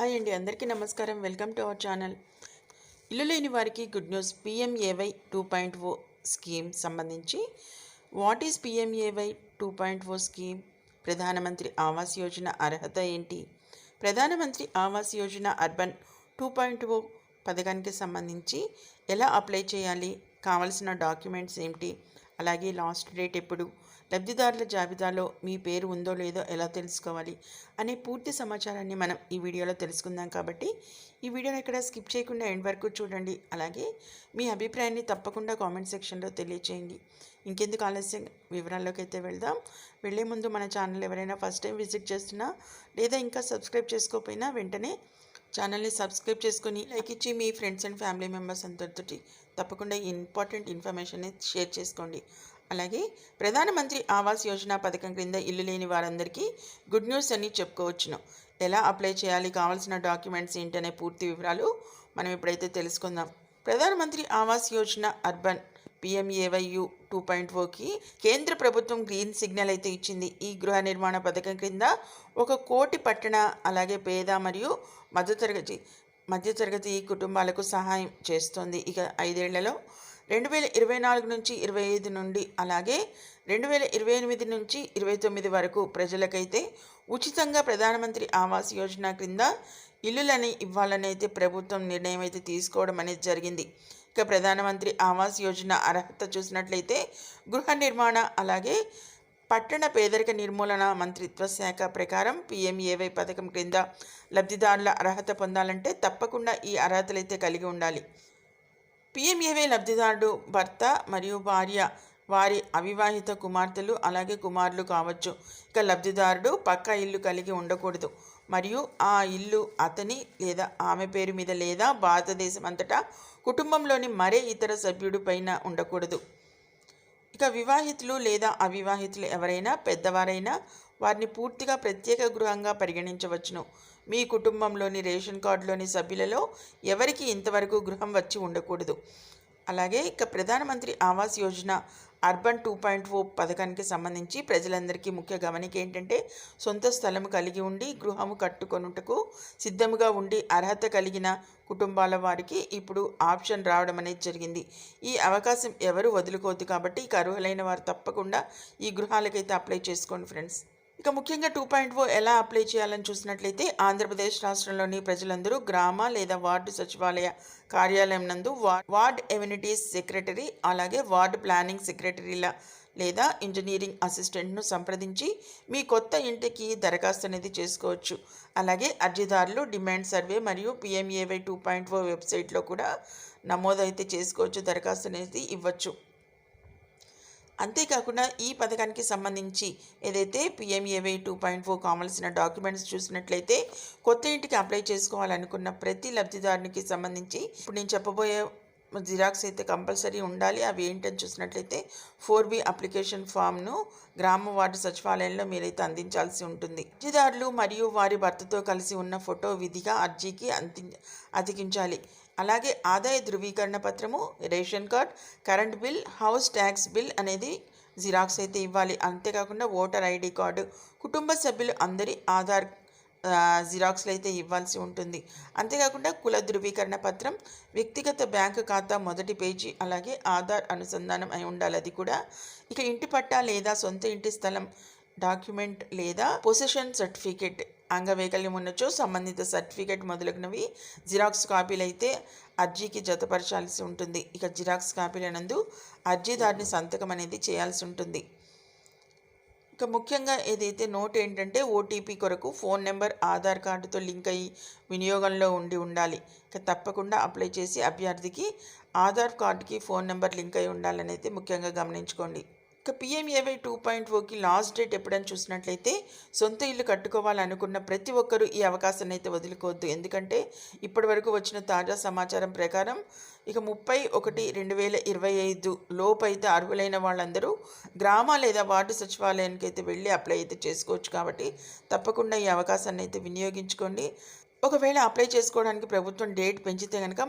Hi అండి అందరికీ నమస్కారం. Welcome to our channel. ఇల్లు లేని వారికి good news. PMAY two point O scheme సంబంధించి what is PMAY two point O scheme? Pradhan Mantri Awas Yojana అర్హత ఏంటి? Pradhan Mantri Awas Yojana urban two point O పథకానికి సంబంధించి ఎలా అప్లై చేయాలి? కావలసిన డాక్యుమెంట్స్ ఏమిటి అలాగే లాస్ట్ డేట్ ఎప్పుడు? లబ్ధిదారుల జాబితాలో మీ పేరు ఉందో లేదో ఎలా తెలుసుకోవాలి అనే పూర్తి సమాచారాన్ని మనం ఈ వీడియోలో తెలుసుకుందాం కాబట్టి ఈ వీడియోని ఎక్కడ స్కిప్ చేయకుండా ఎండ్ వరకు చూడండి. అలాగే మీ అభిప్రాయాన్ని తప్పకుండా కామెంట్ సెక్షన్లో తెలియచేయండి. ఇంకెందుకు ఆలస్యం? వివరాల్లోకి అయితే వెళ్దాం. వెళ్ళే ముందు మన ఛానల్ ఎవరైనా ఫస్ట్ టైం విజిట్ చేస్తున్నా లేదా ఇంకా సబ్స్క్రైబ్ చేసుకోకపోయినా వెంటనే ఛానల్ని సబ్స్క్రైబ్ చేసుకొని లైక్ ఇచ్చి మీ ఫ్రెండ్స్ అండ్ ఫ్యామిలీ మెంబర్స్ అందరితోటి తప్పకుండా ఇంపార్టెంట్ ఇన్ఫర్మేషన్ని షేర్ చేసుకోండి. అలాగే ప్రధానమంత్రి ఆవాస్ యోజన పథకం క్రింద ఇల్లు లేని వారందరికీ గుడ్ న్యూస్ అని చెప్పుకోవచ్చును. ఎలా అప్లై చేయాలి? కావాల్సిన డాక్యుమెంట్స్ ఏంటనే పూర్తి వివరాలు మనం ఇప్పుడైతే తెలుసుకుందాం. Pradhan Mantri Awas Yojana urban PMAYU two point ఓకి కేంద్ర ప్రభుత్వం గ్రీన్ సిగ్నల్ అయితే ఇచ్చింది. ఈ గృహ నిర్మాణ పథకం క్రింద ఒక కోటి పట్టణ అలాగే పేద మరియు మధ్యతరగతి మధ్యతరగతి కుటుంబాలకు సహాయం చేస్తుంది. ఇక ఐదేళ్ళలో రెండు వేల ఇరవై నాలుగు నుంచి ఇరవై ఐదు నుండి అలాగే రెండు వేల ఇరవై ఎనిమిది నుంచి ఇరవై తొమ్మిది వరకు ప్రజలకైతే ఉచితంగా ప్రధానమంత్రి ఆవాస్ యోజన క్రింద ఇల్లులని ఇవ్వాలని అయితే ప్రభుత్వం నిర్ణయం అయితే తీసుకోవడం అనేది జరిగింది. ఇక ప్రధానమంత్రి ఆవాస్ యోజన అర్హత చూసినట్లయితే గృహ నిర్మాణ అలాగే పట్టణ పేదరిక నిర్మూలన మంత్రిత్వ శాఖ ప్రకారం పిఎంఏవై పథకం క్రింద లబ్ధిదారుల అర్హత పొందాలంటే తప్పకుండా ఈ అర్హతలు అయితే కలిగి ఉండాలి. పిఎంఏవై లబ్ధిదారుడు భర్త మరియు భార్య వారి అవివాహిత కుమార్తెలు అలాగే కుమారులు కావచ్చు. ఇక లబ్ధిదారుడు పక్క ఇల్లు కలిగి ఉండకూడదు. మరియు ఆ ఇల్లు అతని లేదా ఆమె పేరు మీద లేదా భారతదేశం అంతటా కుటుంబంలోని మరే ఇతర సభ్యుడి పైన ఉండకూడదు. ఇక వివాహితులు లేదా అవివాహితులు ఎవరైనా పెద్దవారైనా వారిని పూర్తిగా ప్రత్యేక గృహంగా పరిగణించవచ్చును. మీ కుటుంబంలోని రేషన్ కార్డులోని సభ్యులలో ఎవరికి ఇంతవరకు గృహం వచ్చి ఉండకూడదు? అలాగే ఇక Pradhan Mantri Awas Yojana urban two point O పథకానికి సంబంధించి ప్రజలందరికీ ముఖ్య గమనిక ఏంటంటే సొంత స్థలము కలిగి ఉండి గృహము కట్టుకొనుటకు సిద్ధముగా ఉండి అర్హత కలిగిన కుటుంబాల వారికి ఇప్పుడు ఆప్షన్ రావడం అనేది జరిగింది. ఈ అవకాశం ఎవరు వదులుకోవద్దు కాబట్టి ఇక అర్హులైన వారు తప్పకుండా ఈ గృహాలకైతే అప్లై చేసుకోండి ఫ్రెండ్స్. ఇక ముఖ్యంగా టూ పాయింట్ ఓ ఎలా అప్లై చేయాలని చూసినట్లయితే ఆంధ్రప్రదేశ్ రాష్ట్రంలోని ప్రజలందరూ గ్రామ లేదా వార్డు సచివాలయ కార్యాలయం నందు వార్డ్ ఎమ్యూనిటీస్ సెక్రటరీ అలాగే వార్డ్ ప్లానింగ్ సెక్రటరీల లేదా ఇంజనీరింగ్ అసిస్టెంట్ను సంప్రదించి మీ కొత్త ఇంటికి దరఖాస్తు అనేది చేసుకోవచ్చు. అలాగే అర్జీదారులు డిమాండ్ సర్వే మరియు పిఎంఏవై టూ పాయింట్ ఓ వెబ్సైట్లో కూడా నమోదైతే చేసుకోవచ్చు దరఖాస్తు అనేది ఇవ్వచ్చు. అంతేకాకుండా ఈ పథకానికి సంబంధించి ఏదైతే P M A Y two point four కావాల్సిన డాక్యుమెంట్స్ చూసినట్లయితే కొత్త ఇంటికి అప్లై చేసుకోవాలనుకున్న ప్రతి లబ్ధిదారునికి సంబంధించి ఇప్పుడు నేను చెప్పబోయే జిరాక్స్ అయితే కంపల్సరీ ఉండాలి. అవి ఏంటని చూసినట్లయితే ఫోర్ బి అప్లికేషన్ ఫామ్ను గ్రామ వార్డు సచివాలయంలో మీరైతే అందించాల్సి ఉంటుంది. అర్జీదారులు మరియు వారి భర్తతో కలిసి ఉన్న ఫోటో విధిగా అర్జీకి అంది అతికించాలి. అలాగే ఆదాయ ధృవీకరణ పత్రము ration card current bill house tax bill అనేది జిరాక్స్ అయితే ఇవ్వాలి. అంతేకాకుండా ఓటర్ ఐడి కార్డు కుటుంబ సభ్యులు అందరి ఆధార్ జిరాక్స్లు అయితే ఇవ్వాల్సి ఉంటుంది. అంతేకాకుండా కుల ధృవీకరణ పత్రం వ్యక్తిగత బ్యాంకు ఖాతా మొదటి పేజీ అలాగే ఆధార్ అనుసంధానం అయి ఉండాలి. అది కూడా ఇక ఇంటి పట్టా లేదా సొంత ఇంటి స్థలం డాక్యుమెంట్ లేదా పొజిషన్ సర్టిఫికేట్ అంగవైకల్యం ఉన్నచో సంబంధిత సర్టిఫికేట్ మొదలగునవి జిరాక్స్ కాపీలు అయితే అర్జీకి జతపరచాల్సి ఉంటుంది. ఇక జిరాక్స్ కాపీలనందు అర్జీదారుని సంతకం అనేది చేయాల్సి ఉంటుంది. ఇక ముఖ్యంగా ఏదైతే నోట్ ఏంటంటే ఓటీపీ కొరకు ఫోన్ నెంబర్ ఆధార్ కార్డుతో లింక్ అయ్యి వినియోగంలో ఉండి ఉండాలి. ఇక తప్పకుండా అప్లై చేసి అభ్యర్థికి ఆధార్ కార్డుకి ఫోన్ నెంబర్ లింక్ అయి ఉండాలని అయితే ముఖ్యంగా గమనించుకోండి. ఇక పిఎంఏవై టూ పాయింట్ ఓకి లాస్ట్ డేట్ ఎప్పుడని చూసినట్లయితే సొంత ఇల్లు కట్టుకోవాలనుకున్న ప్రతి ఒక్కరూ ఈ అవకాశాన్ని అయితే వదులుకోవద్దు. ఎందుకంటే ఇప్పటి వరకు వచ్చిన తాజా సమాచారం ప్రకారం ఇక ముప్పై ఒకటి రెండు వేల ఇరవై ఐదు లోపు అయితే అర్హులైన వాళ్ళందరూ గ్రామ లేదా వార్డు సచివాలయానికి అయితే వెళ్ళి అప్లై అయితే చేసుకోవచ్చు. కాబట్టి తప్పకుండా ఈ అవకాశాన్ని అయితే వినియోగించుకోండి. ఒకవేళ అప్లై చేసుకోవడానికి ప్రభుత్వం డేట్ పెంచితే కనుక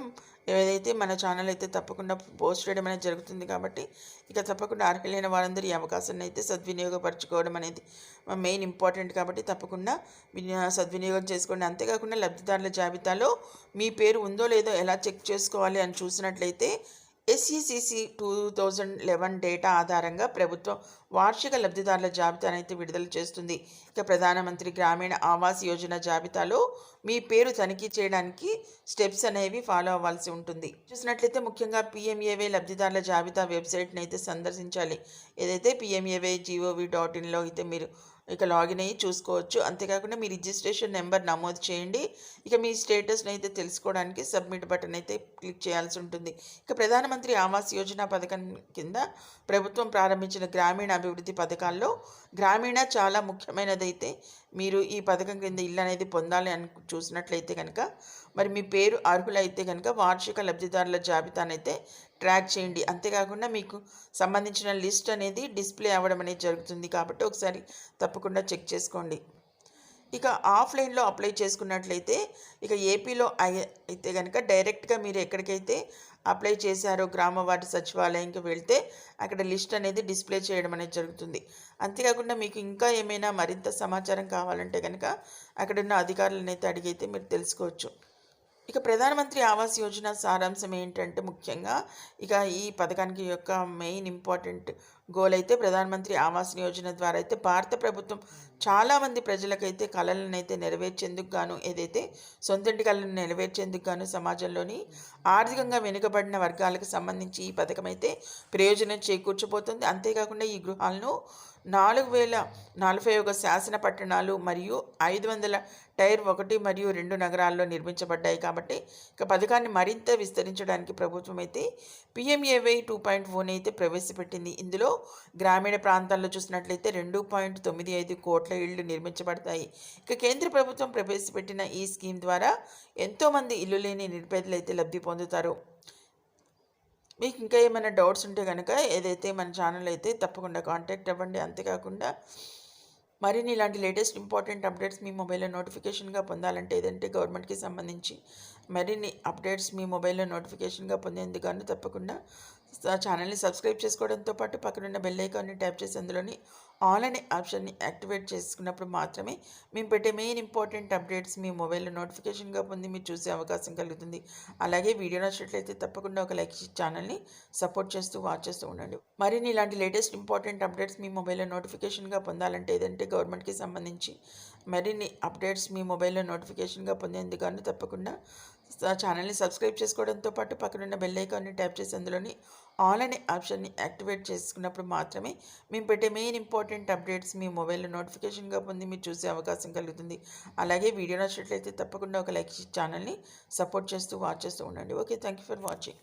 ఏదైతే మన ఛానల్ అయితే తప్పకుండా పోస్ట్ చేయడం అనేది జరుగుతుంది కాబట్టి ఇక తప్పకుండా అర్హులైన వారందరూ ఈ అవకాశాన్ని అయితే సద్వినియోగపరచుకోవడం అనేది మెయిన్ ఇంపార్టెంట్ కాబట్టి తప్పకుండా సద్వినియోగం చేసుకోండి. అంతేకాకుండా లబ్ధిదారుల జాబితాలో మీ పేరు ఉందో లేదో ఎలా చెక్ చేసుకోవాలి అని చూసినట్లయితే SECC two thousand eleven data ఆధారంగా ప్రభుత్వం వార్షిక లబ్ధిదారుల జాబితాను అయితే విడుదల చేస్తుంది. ఇక ప్రధానమంత్రి గ్రామీణ ఆవాస్ యోజన జాబితాలో మీ పేరు తనిఖీ చేయడానికి స్టెప్స్ అనేవి ఫాలో అవ్వాల్సి ఉంటుంది. చూసినట్లయితే ముఖ్యంగా పిఎంఏవై లబ్ధిదారుల జాబితా వెబ్సైట్ని అయితే సందర్శించాలి. ఏదైతే పిఎంఏవై జీఓవి డాట్ ఇన్లో అయితే మీరు ఇక లాగిన్ అయ్యి చూసుకోవచ్చు. అంతేకాకుండా మీ రిజిస్ట్రేషన్ నెంబర్ నమోదు చేయండి. ఇక మీ స్టేటస్ని అయితే తెలుసుకోవడానికి సబ్మిట్ బటన్ అయితే క్లిక్ చేయాల్సి ఉంటుంది. ఇక ప్రధానమంత్రి ఆవాస్ యోజన పథకం కింద ప్రభుత్వం ప్రారంభించిన గ్రామీణ అభివృద్ధి పథకాల్లో గ్రామీణ చాలా ముఖ్యమైనదైతే మీరు ఈ పథకం కింద ఇల్లు అనేది పొందాలి అని చూసినట్లయితే కనుక మరి మీ పేరు అర్హులైతే కనుక వార్షిక లబ్ధిదారుల జాబితానైతే ట్రాక్ చేయండి. అంతేకాకుండా మీకు సంబంధించిన లిస్ట్ అనేది డిస్ప్లే అవ్వడం అనేది జరుగుతుంది కాబట్టి ఒకసారి తప్పకుండా చెక్ చేసుకోండి. ఇక ఆఫ్లైన్లో అప్లై చేసుకున్నట్లయితే ఇక ఏపీలో అయితే కనుక డైరెక్ట్గా మీరు ఎక్కడికైతే అప్లై చేశారో గ్రామ వార్డు సచివాలయంకి వెళ్తే అక్కడ లిస్ట్ అనేది డిస్ప్లే చేయడం అనేది జరుగుతుంది. అంతేకాకుండా మీకు ఇంకా ఏమైనా మరింత సమాచారం కావాలంటే కనుక అక్కడున్న అధికారులను అయితే అడిగైతే మీరు తెలుసుకోవచ్చు. ఇక ప్రధానమంత్రి ఆవాస్ యోజన సారాంశం ఏంటంటే ముఖ్యంగా ఇక ఈ పథకానికి యొక్క మెయిన్ ఇంపార్టెంట్ గోల్ అయితే ప్రధానమంత్రి ఆవాస్ యోజన ద్వారా అయితే భారత ప్రభుత్వం చాలామంది ప్రజలకైతే కళలను అయితే నెరవేర్చేందుకు గాను ఏదైతే సొంతంటి కళలను నెరవేర్చేందుకు గాను సమాజంలోని ఆర్థికంగా వెనుకబడిన వర్గాలకు సంబంధించి ఈ పథకం అయితే ప్రయోజనం చేకూర్చబోతుంది. అంతేకాకుండా ఈ గృహాలను నాలుగు వేల నలభై ఒక శాసన పట్టణాలు మరియు ఐదు వందల టైర్ ఒకటి మరియు రెండు నగరాల్లో నిర్మించబడ్డాయి. కాబట్టి ఇక పథకాన్ని మరింత విస్తరించడానికి ప్రభుత్వం అయితే పిఎంఏవై టూ పాయింట్ ఫోన్ అయితే ప్రవేశపెట్టింది. ఇందులో గ్రామీణ ప్రాంతాల్లో చూసినట్లయితే రెండు పాయింట్ తొమ్మిది ఐదు కోట్ల ఇళ్ళు నిర్మించబడతాయి. ఇక కేంద్ర ప్రభుత్వం ప్రవేశపెట్టిన ఈ స్కీమ్ ద్వారా ఎంతోమంది ఇల్లు లేని నిరుపేదలు అయితే లబ్ధి పొందుతారు. మీకు ఇంకా ఏమైనా డౌట్స్ ఉంటే కనుక ఏదైతే మన ఛానల్ అయితే తప్పకుండా కాంటాక్ట్ అవ్వండి. అంతేకాకుండా మరిన్ని ఇలాంటి లేటెస్ట్ ఇంపార్టెంట్ అప్డేట్స్ మీ మొబైల్లో నోటిఫికేషన్గా పొందాలంటే ఏదంటే గవర్నమెంట్కి సంబంధించి మరిన్ని అప్డేట్స్ మీ మొబైల్లో నోటిఫికేషన్గా పొందేందుకు గాను తప్పకుండా ఛానల్ని సబ్స్క్రైబ్ చేసుకోవడంతో పాటు పక్కనున్న బెల్ ఐకాన్ని ట్యాప్ చేసి అందులోని ఆల్ అనే ఆప్షన్ని యాక్టివేట్ చేసుకున్నప్పుడు మాత్రమే మేము పెట్టే మెయిన్ ఇంపార్టెంట్ అప్డేట్స్ మీ మొబైల్లో నోటిఫికేషన్గా పొంది మీరు చూసే అవకాశం కలుగుతుంది. అలాగే వీడియో నచ్చినట్లయితే తప్పకుండా ఒక లైక్ ఛానల్ని సపోర్ట్ చేస్తూ వాచ్ చేస్తూ ఉండండి. మరిన్ని ఇలాంటి లేటెస్ట్ ఇంపార్టెంట్ అప్డేట్స్ మీ మొబైల్లో నోటిఫికేషన్గా పొందాలంటే ఏదంటే గవర్నమెంట్కి సంబంధించి మరిన్ని అప్డేట్స్ మీ మొబైల్లో నోటిఫికేషన్గా పొందేందుకు తప్పకుండా ఛానల్ని సబ్స్క్రైబ్ చేసుకోవడంతో పాటు పక్కనున్న బెల్ ఐకాన్ని ట్యాప్ చేసి అందులోని ఆల్ అనే ఆప్షన్ని యాక్టివేట్ చేసుకున్నప్పుడు మాత్రమే మేము పెట్టే మెయిన్ ఇంపార్టెంట్ అప్డేట్స్ మీ మొబైల్లో నోటిఫికేషన్గా పొంది మీరు చూసే అవకాశం కలుగుతుంది. అలాగే వీడియో నచ్చినట్లయితే తప్పకుండా ఒక లైక్ ఛానల్ని సపోర్ట్ చేస్తూ వాచ్ చేస్తూ ఉండండి. Okay thank you for watching.